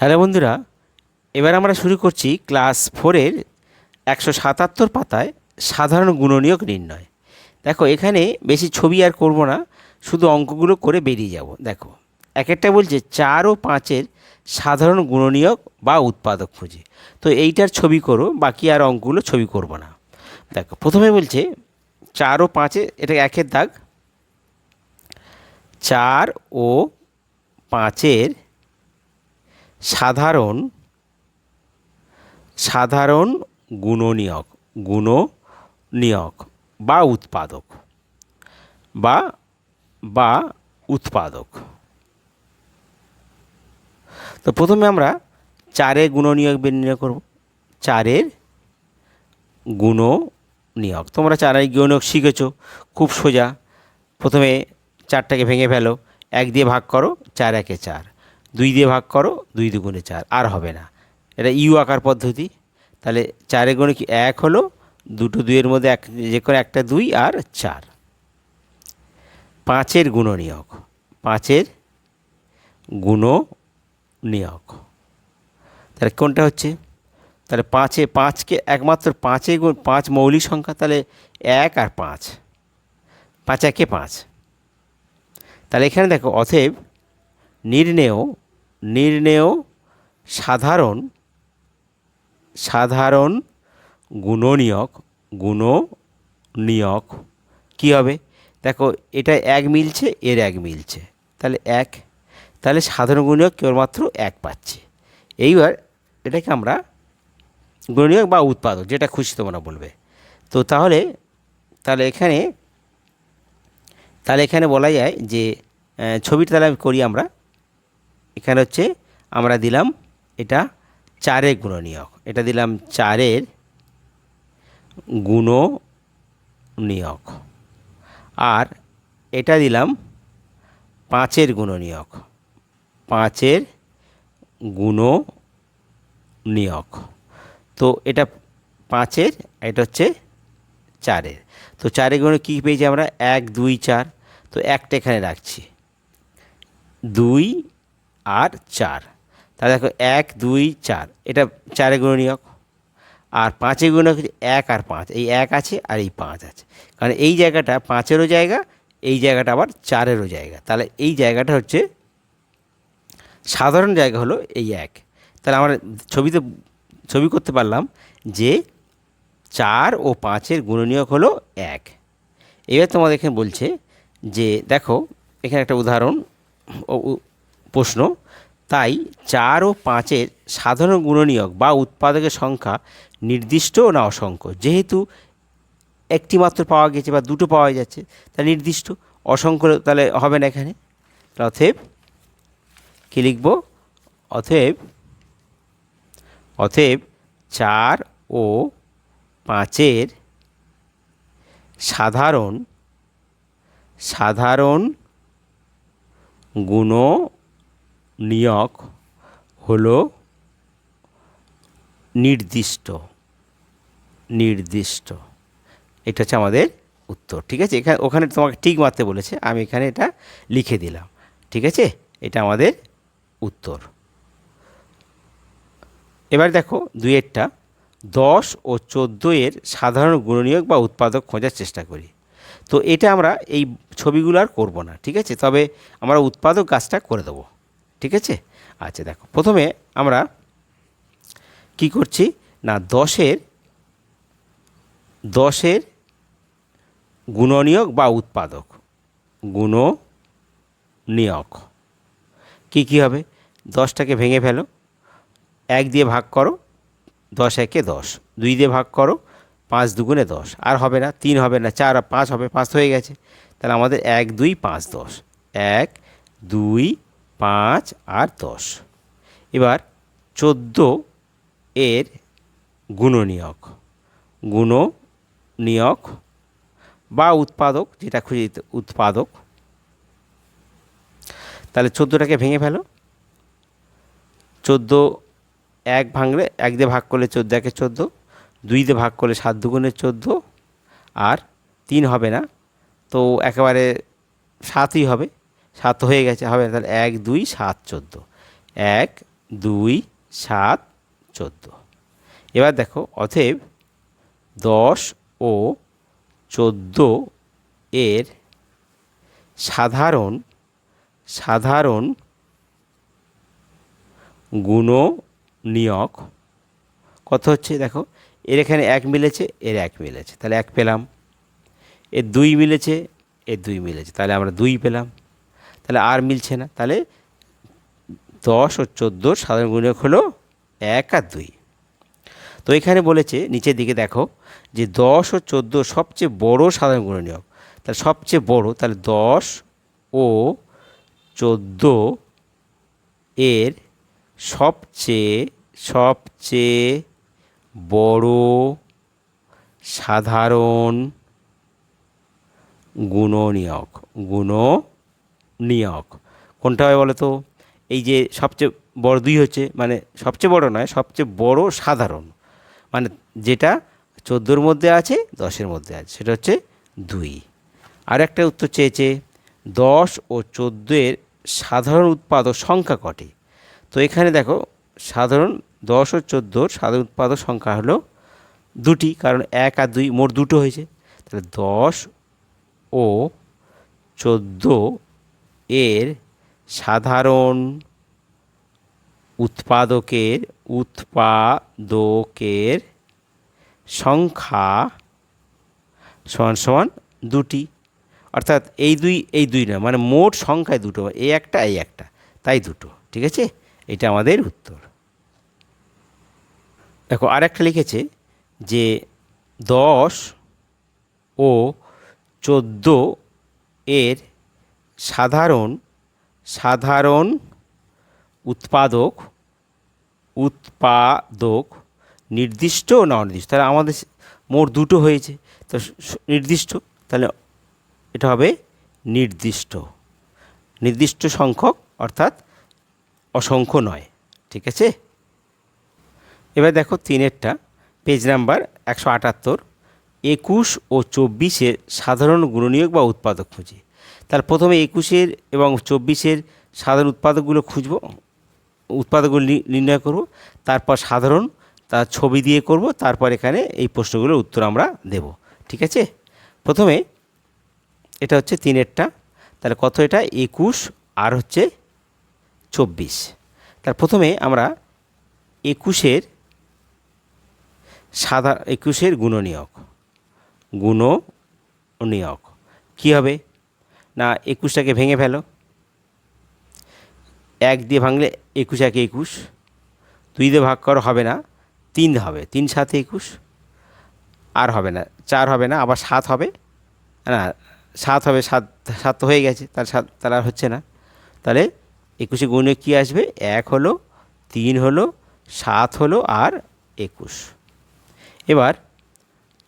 Hello বন্ধুরা, এবার আমরা শুরু করছি ক্লাস ফোরের একশো সাতাত্তর পাতায় সাধারণ গুণনীয়ক নির্ণয়। দেখো, এখানে বেশি ছবি আর করব না, শুধু অঙ্কগুলো করে বেরিয়ে যাব। দেখো, এক একটা বলছে চার ও পাঁচের সাধারণ গুণনীয়ক বা উৎপাদক খুঁজে। তো এইটার ছবি করো, বাকি আর অঙ্কগুলো ছবি করব না। দেখো, প্রথমে বলছে চার ও পাঁচে, এটা একের দাগ, চার ও পাঁচের সাধারণ সাধারণ গুণনীয়ক গুণনীয়ক বা উৎপাদক বা বা উৎপাদক। তো প্রথমে আমরা চারের গুণনীয়ক নির্ণয় করব। চারের গুণনীয়ক। তোমরা চারের গুণনীয়ক শিখেছ, খুব সোজা। প্রথমে চারটাকে ভেঙে ফেলো, এক দিয়ে ভাগ করো, চার, একে চার। দুই দিয়ে ভাগ করো, দুই দুগুণে চার, আর হবে না। এটা ইউ আকার পদ্ধতি। তাহলে চারে গুণে কি এক হলো, দুটো দুইয়ের মধ্যে এক, যে কোনো একটা দুই আর চার। পাঁচের গুণনীয়ক। পাঁচের গুণনীয়ক। তাহলে কোনটা হচ্ছে? তাহলে পাঁচে, পাঁচকে একমাত্র পাঁচে গুণ, পাঁচ মৌলিক সংখ্যা, তাহলে এক আর পাঁচ। পাঁচ একে পাঁচ। তাহলে এখানে দেখো অথেব নির্ণেয় নির্ণেয়, সাধারণ সাধারণ, গুণনীয়ক গুণনীয়ক। কী হবে? দেখো, এটা এক মিলছে, এর এক মিলছে। তাহলে এক, তাহলে সাধারণ গুণনীয়ক কেবলমাত্র এক পাচ্ছে। এইবার এটাকে আমরা গুণনীয়ক বা উৎপাদক, যেটা খুশি তোমরা বলবে। তো তাহলে তাহলে এখানে তাহলে এখানে বলা যায় যে ছবিটা তাহলে করি আমরা। এখানে হচ্ছে আমরা দিলাম এটা চারের গুণনীয়ক। এটা দিলাম চারের গুণনীয়ক। আর এটা দিলাম পাঁচের গুণনীয়ক। পাঁচের গুণনীয়ক। তো এটা পাঁচের এটা হচ্ছে চারের। তো চারের গুণে কী পেয়েছি আমরা? এক, দুই, চার। তো একটা এখানে রাখছি। দুই আর চার। তাহলে দেখো এক, দুই, চার। এটা চারে গুণনীয়ক আর পাঁচে গুণনীয়ক হচ্ছে এক আর পাঁচ। এই এক আছে আর এই পাঁচ আছে। কারণ এই জায়গাটা পাঁচেরও জায়গা, এই জায়গাটা আবার চারেরও জায়গা। তাহলে এই জায়গাটা হচ্ছে, সাধারণ জায়গা হলো এই এক। তাহলে আমরা ছবিতে, ছবি করতে পারলাম যে চার ও পাঁচের গুণনীয়ক হলো এক। এবার তোমাদের এখানে বলছে যে, দেখো, এখানে একটা উদাহরণ প্রশ্ন, তাই চার ও পাঁচের সাধারণ গুণনীয়ক বা উৎপাদকের সংখ্যা নির্দিষ্ট না অসংখ্য? যেহেতু একটি মাত্র পাওয়া গেছে বা দুটো পাওয়া যাচ্ছে, তা নির্দিষ্ট। অসংখ্য তাহলে হবে না এখানে। অতএব কী লিখব? অতএব অতএব চার ও পাঁচের সাধারণ সাধারণ গুণনীয়ক হল নির্দিষ্ট নির্দিষ্ট। এটা হচ্ছে আমাদের উত্তর, ঠিক আছে? এখানে, ওখানে তোমাকে ঠিক মারতে বলেছে, আমি এখানে এটা লিখে দিলাম, ঠিক আছে? এটা আমাদের উত্তর। এবার দেখো, দুইয়েরটা, দশ ও চোদ্দ এর সাধারণ গুণনীয়ক বা উৎপাদক খোঁজার চেষ্টা করি। তো এটা আমরা এই ছবিগুলো আর করব না, ঠিক আছে? তবে আমরা উৎপাদক গাছটা করে দেবো। ঠিক আছে? আচ্ছা দেখো। প্রথমে আমরা কি করছি? না, দশের দশের গুণনীয়ক বা উৎপাদক। গুণনীয়ক। কি কি হবে? দশটাকে ভেঙে ফেলো। এক দিয়ে ভাগ করো। দশ, একে দশ। দুই দিয়ে ভাগ করো। পাঁচ দুগুণে দশ। আর হবে না, তিন হবে না, চার আর পাঁচ হবে, পাঁচ হয়ে গেছে। তাহলে আমাদের এক, দুই, পাঁচ, দশ। এক, দুই পাঁচ আর দশ। এবার চোদ্দ এর গুণনীয়ক। গুণনীয়ক বা উৎপাদক, যেটা খুঁজে উৎপাদক। তাহলে চোদ্দোটাকে ভেঙে ফেলো। চোদ্দ এক ভাঙলে এক দিয়ে ভাগ করলে চোদ্দ, একে চোদ্দ। দুই দিয়ে ভাগ করলে সাত দুগুণে চোদ্দ। আর তিন হবে না। তো একেবারে সাতই হবে। সাত হয়ে গেছে, হবে তাহলে এক, দুই, সাত, চোদ্দ। এক, দুই, সাত, চোদ্দ। এবার দেখো, অতএব দশ ও চোদ্দ এর সাধারণ সাধারণ গুণ গুণনীয়ক কত হচ্ছে দেখো? এর এখানে এক মিলেছে, এর এক মিলেছে। তাহলে এক পেলাম। এর দুই মিলেছে, এর দুই মিলেছে। তাহলে আমরা দুই পেলাম। তাহলে আর মিলছে না। তাহলে দশ ও চোদ্দোর সাধারণ গুণক হলো এক আর দুই। তো এখানে বলেছে, নিচের দিকে দেখো, যে দশ ও চোদ্দ সবচেয়ে বড় সাধারণ গুণনীয়ক। তাহলে সবচেয়ে বড়, তাহলে দশ ও চোদ্দ এর সবচেয়ে সবচেয়ে বড় সাধারণ গুণনীয়ক গুণনীয়ক কোনটা হয় বলো তো এই যে সবচেয়ে বড় দুই হচ্ছে মানে সবচেয়ে বড় নয়, সবচেয়ে বড় সাধারণ। মানে যেটা চোদ্দোর মধ্যে আছে, দশের মধ্যে আছে, সেটা হচ্ছে দুই। আর একটা উত্তর চেয়েছে, দশ ও চোদ্দোর সাধারণ উৎপাদক সংখ্যা কটি? তো এখানে দেখো, সাধারণ দশ ও চোদ্দোর সাধারণ উৎপাদক সংখ্যা হলো দুটি, কারণ এক আর দুই, মোট দুটো হয়েছে। তাহলে দশ ও চোদ্দ এর সাধারণ উৎপাদকের উৎপাদকের সংখ্যা সমান সমান দুটি। অর্থাৎ এই দুই এই দুই না মানে মোট সংখ্যায় দুটো এই একটা এই একটা, তাই দুটো, ঠিক আছে? এটা আমাদের উত্তর। দেখো, আরেকটা লিখেছে যে দশ ও চোদ্দ এর সাধারণ সাধারণ উৎপাদক উৎপাদক, নির্দিষ্ট না অনির্দিষ্ট। তাহলে আমাদের মোট দুটো হয়েছে। তো নির্দিষ্ট, তাহলে এটা হবে নির্দিষ্ট। নির্দিষ্ট সংখ্যক অর্থাৎ অসংখ্য নয়। ঠিক আছে? এবার দেখো তিনেরটা পেজ নাম্বার একশো আটাত্তর। একুশ ও চব্বিশের সাধারণ গুণনীয়ক বা উৎপাদক খুঁজি। তাহলে প্রথমে একুশের এবং চব্বিশের সাধারণ উৎপাদকগুলো খুঁজব, উৎপাদকগুলো নির্ণয় করব, তারপর সাধারণ তার ছবি দিয়ে করব, তারপর এখানে এই প্রশ্নগুলোর উত্তর আমরা দেব, ঠিক আছে? প্রথমে এটা হচ্ছে তিনেরটা, তাহলে কত এটা? একুশ আর হচ্ছে চব্বিশ। তার প্রথমে আমরা একুশের সাধা, একুশের গুণনীয়ক গুণনীয়ক, কী হবে? না একুশটাকে ভেঙে ফেলো। এক দিয়ে ভাঙলে একুশ, একে, একুশ। দুই দিয়ে ভাগ করো, হবে না। তিন হবে। তিন সাথে একুশ। আর হবে না। চার হবে না, আবার সাত হবে। না, সাত হবে, সাত সাত হয়ে গেছে। তার সাত তার আর হচ্ছে না। তাহলে একুশে গুণে কী আসবে? এক হলো, তিন হলো, সাত হলো, আর একুশ। এবার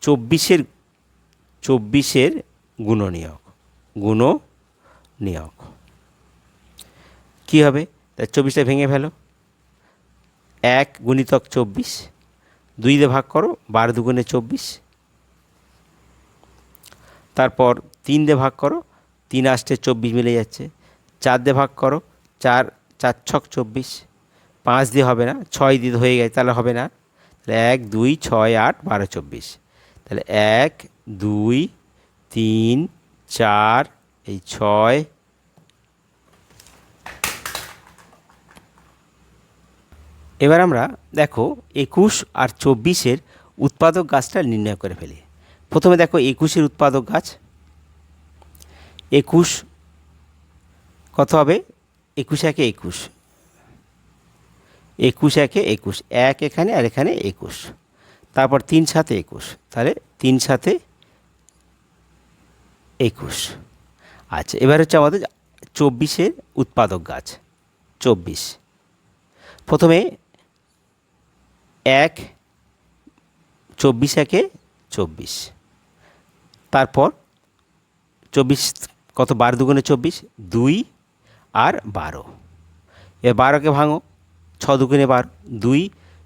চব্বিশের চব্বিশের গুণনীয়ক। গুণনীয়ক কী হবে? তা চব্বিশটা ভেঙে ফেলো। এক গুণিতক চব্বিশ, দুই দিয়ে ভাগ করো, বারো দুগুণে চব্বিশ। তারপর তিন দিয়ে ভাগ করো, তিন আষ্টে চব্বিশ মিলে যাচ্ছে। চার দিয়ে ভাগ করো, চার চার ছক চব্বিশ। পাঁচ দিয়ে হবে না, ছয় দিয়ে হয়ে গেছে, তাহলে হবে না। তাহলে এক, দুই, ছয়, আট, বারো, চব্বিশ। তাহলে এক, দুই, তিন চার, এই ছয়। এবার আমরা দেখো একুশ আর চব্বিশের উৎপাদক গাছটা নির্ণয় করে ফেলি। প্রথমে দেখো একুশের উৎপাদক গাছ। একুশ কত হবে? একুশ একে একুশ। একুশ একে একুশ। এক এখানে আর এখানে একুশ। তারপর তিন সাথে একুশ। তাহলে তিন সাথে একুশ। আচ্ছা এবার হচ্ছে আমাদের চব্বিশের উৎপাদক গাছ, চব্বিশ। প্রথমে এক, চব্বিশ একে চব্বিশ। তারপর চব্বিশ কত, বারো দুগুণে চব্বিশ, দুই আর বারো। এ বারোকে ভাঙো, ছ দুগুণে বারো, দুই,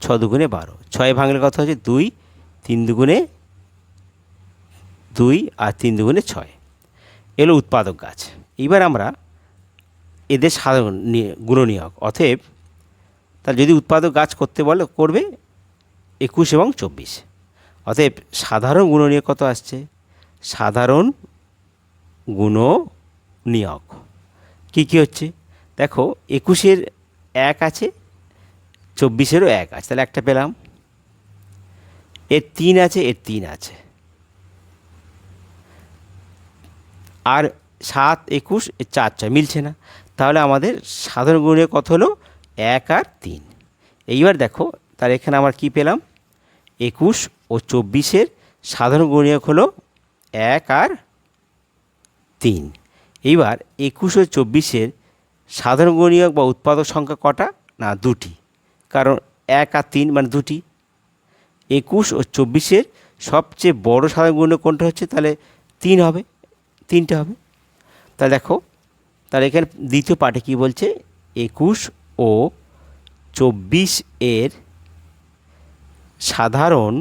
ছ দুগুণে বারো। ছয় ভাঙলে কত হচ্ছে, দুই, তিন দুগুণে দুই আর তিন দুগুণে ছয়। এলো উৎপাদক গাছ। এবার আমরা এদের সাধারণ নিয়ে- গুণনীয়ক। অতএব তাহলে যদি উৎপাদক গাছ করতে বলে, করবে একুশ এবং চব্বিশ। অতএব সাধারণ গুণনীয়ক কত আসছে? সাধারণ গুণনীয়ক। কী কী হচ্ছে? দেখো, একুশের এক আছে, চব্বিশেরও এক আছে। তাহলে একটা পেলাম। এর তিন আছে, এর তিন আছে। আর সাত একুশ চার ছয় মিলছে না। তাহলে আমাদের সাধারণ গুণে কত হলো? এক আর তিন। এইবার দেখো, তাহলে এখানে আমার কি পেলাম? একুশ ও চব্বিশের সাধারণ গুণিয়ক হলো এক আর তিন। এইবার একুশ ও চব্বিশের সাধারণ গুণিয়ক বা উৎপাদক সংখ্যা কটা? না, দুটি। কারণ এক আর তিন মানে দুটি। একুশ ও চব্বিশের সবচেয়ে বড় সাধারণ গুণিয়ক কোনটা হচ্ছে? তাহলে তিন হবে। তিনটে হবে। তাহলে দেখো, তাহলে এখানে দ্বিতীয় পাঠে কী বলছে? একুশ ও চব্বিশ এর সাধারণ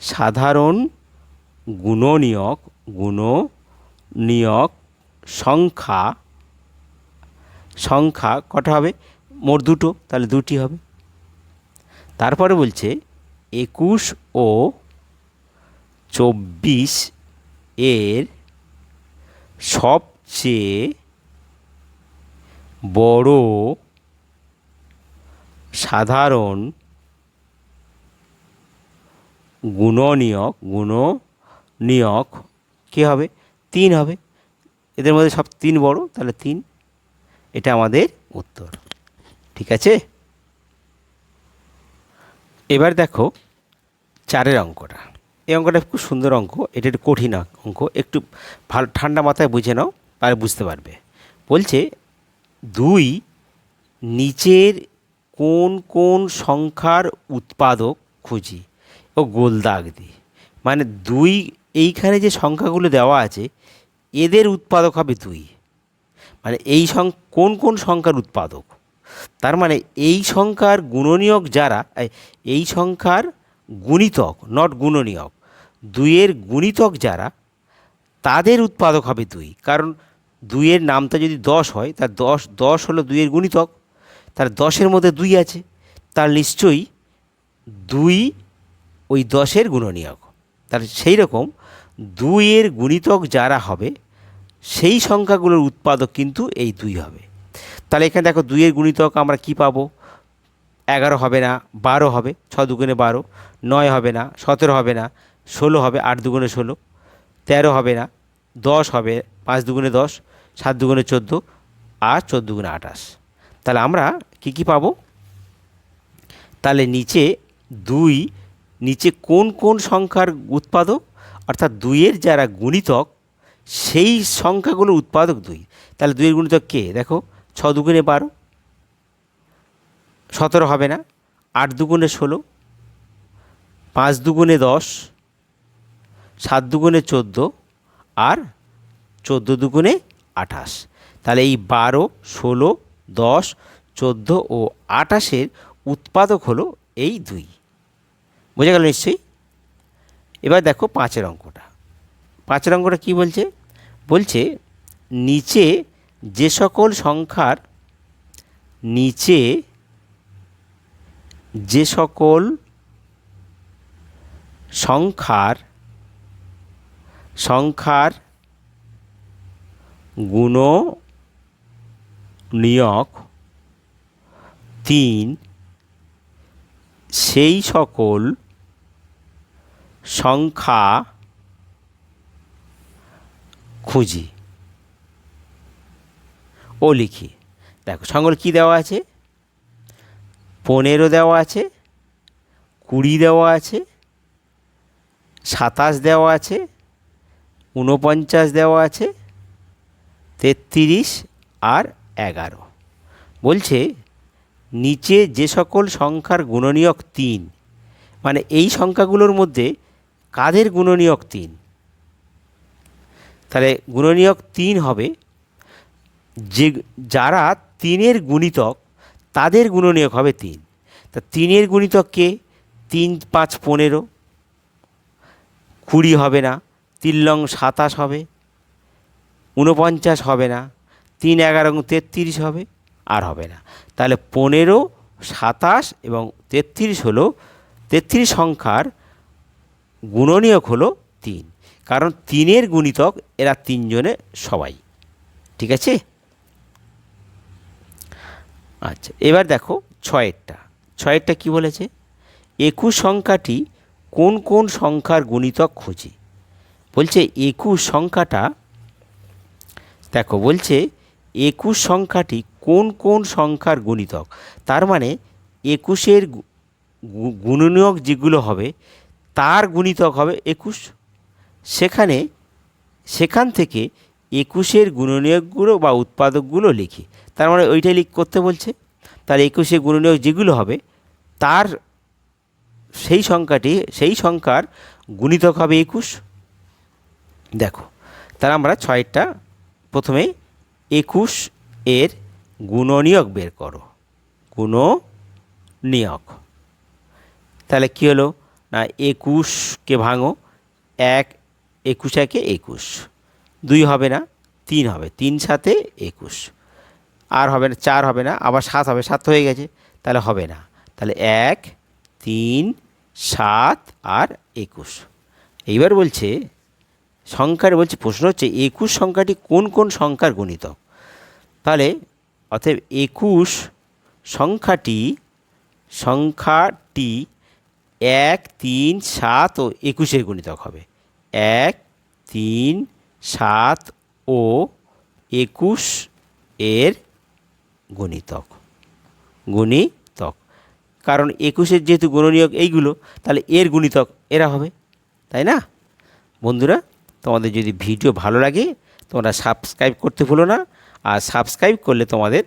সাধারণ গুণনীয়ক গুণনীয়ক সংখ্যা সংখ্যা কটা হবে? মোট দুটো, তাহলে দুটি হবে। তারপরে বলছে, একুশ ও চব্বিশ এর সবচেয়ে বড় সাধারণ গুণনীয়ক গুণনীয়ক কী হবে? তিন হবে। এদের মধ্যে সব তিন বড়, তাহলে তিন। এটা আমাদের উত্তর। ঠিক আছে? এবার দেখো চারের অঙ্কটা। এই অঙ্কটা খুব সুন্দর অঙ্ক, এটা একটু কঠিন অঙ্ক, একটু ভালো, ঠান্ডা মাথায় বুঝে নাও আর বুঝতে পারবে। বলছে, দুই নিচের কোন কোন সংখ্যার উৎপাদক খুঁজি? ও গোল দাগ দিই মানে দুই, এইখানে যে সংখ্যাগুলো দেওয়া আছে, এদের উৎপাদক হবে দুই। মানে এই সং, কোন কোন সংখ্যার উৎপাদক? তার মানে এই সংখ্যার গুণনীয়ক যারা, এই সংখ্যার গুণিতক নট গুণনীয়ক দুইয়ের গুণিতক যারা, তাদের উৎপাদক হবে দুই। কারণ দুইয়ের নামটা যদি দশ হয়, তার দশ দশ হলো দুইয়ের গুণিতক, তার দশের মধ্যে দুই আছে, তার নিশ্চয়ই দুই ওই দশের গুণনীয়ক। তার সেই রকম দুইয়ের গুণিতক যারা হবে, সেই সংখ্যাগুলোর উৎপাদক কিন্তু এই দুই হবে। তাহলে এখানে দেখো দুইয়ের গুণিতক আমরা কি পাবো? এগারো হবে না, বারো হবে ছ দুগুণে বারো, নয় হবে না, সতেরো হবে না ষোলো হবে আট দুগুণে ষোলো, তেরো হবে না, দশ হবে পাঁচ দুগুণে দশ, সাত দুগুণে চোদ্দ আর চোদ্দ দুগুণে আঠাশ। তাহলে আমরা কি কি পাবো? তাহলে নিচে দুই, নিচে কোন কোন সংখ্যার উৎপাদক, অর্থাৎ দুইয়ের যারা গুণিতক, সেই সংখ্যাগুলোর উৎপাদক দুই। তাহলে দুইয়ের গুণিতক কে? দেখো, ছ দুগুণে বারো, সতেরো হবে না, আট দুগুণে ষোলো, পাঁচ দুগুণে দশ সাত দুগুণে চোদ্দ আর চোদ্দ দুগুণে আঠাশ। তাহলে এই বারো, ষোলো, দশ, চোদ্দ ও আঠাশের উৎপাদক হলো এই দুই। বোঝা গেল নিশ্চয়ই? এবার দেখো পাঁচের অঙ্কটা। পাঁচের অঙ্কটা কী বলছে? বলছে নিচে যে সকল সংখ্যার নিচে যে সকল সংখ্যার সংখ্যার গুণ নিয়ক তিন, সেই সকল সংখ্যা খুঁজি। ও লিখি। দেখো সংখ্যাগুলো কী দেওয়া আছে? পনেরো দেওয়া আছে, কুড়ি দেওয়া আছে, সাতাশ দেওয়া আছে ঊনপঞ্চাশ দেওয়া আছে, তেত্রিশ আর এগারো। বলছে, নিচে যে সকল সংখ্যার গুণনীয়ক তিন মানে এই সংখ্যাগুলোর মধ্যে কাদের গুণনীয়ক তিন? তাহলে গুণনীয়ক তিন হবে যে, যারা তিনের গুণিতক, তাদের গুণনীয়ক হবে তিন। তা তিনের গুণিতক কে? তিন, পাঁচ, পনেরো। কুড়ি হবে না। তিন লং সাতাশ হবে, ঊনপঞ্চাশ হবে না, তিন এগারো তেত্রিশ হবে, আর হবে না। তাহলে পনেরো, সাতাশ এবং তেত্রিশ হলো, তেত্রিশ সংখ্যার গুণনীয়ক হলো তিন। কারণ তিনের গুণিতক এরা তিনজনে সবাই। ঠিক আছে? আচ্ছা এবার দেখো ছয়েরটা। ছয়েরটা কি বলেছে? একুশ সংখ্যাটি কোন কোন সংখ্যার গুণিতক খুঁজি? বলছে একুশ সংখ্যাটা, দেখো বলছে একুশ সংখ্যাটি কোন কোন সংখ্যার গুণিতক? তার মানে একুশের গুণনীয়ক যেগুলো হবে, তার গুণিতক হবে একুশ। সেখানে, সেখান থেকে একুশের গুণনীয়কগুলো বা উৎপাদকগুলো লিখি। তার মানে ওইটাই লিখ, করতে বলছে। তার একুশের গুণনীয়ক যেগুলো হবে, তার সেই সংখ্যাটি, সেই সংখ্যার গুণিতক হবে একুশ। দেখো, তাহলে আমরা ছয়টা প্রথমে একুশ এর গুণনীয়ক বের করো। গুণনীয়ক। তাহলে কী হলো? না একুশকে ভাঙো, এক, একুশ একে একুশ। দুই হবে না, তিন হবে, তিন সাথে একুশ। আর হবে না, চার হবে না, আবার সাত হবে, সাত হয়ে গেছে, তাহলে হবে না। তাহলে এক, তিন, সাত আর একুশ। এইবার বলছে সংখ্যার বলছে, প্রশ্ন হচ্ছে, একুশ সংখ্যাটি কোন কোন সংখ্যার গণিতক তাহলে, অতএব একুশ সংখ্যাটি সংখ্যাটি এক, তিন, সাত ও একুশের গুণিতক হবে। এক, তিন, সাত ও একুশ এর গুণিতক। গুণিতক। কারণ একুশের যেহেতু গুণনীয়ক এইগুলো, তাহলে এর গুণিতক এরা হবে, তাই না? বন্ধুরা তোমাদের যদি ভিডিও ভালো লাগে, তোমরা সাবস্ক্রাইব করতে ভুলো না, আর সাবস্ক্রাইব করলে তোমাদের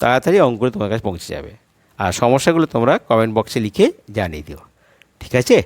তাড়াতাড়ি অঙ্কগুলো তোমার কাছে পৌঁছে যাবে। আর সমস্যাগুলো তোমরা কমেন্ট বক্সে লিখে জানিয়ে দিও। ঠিক আছে?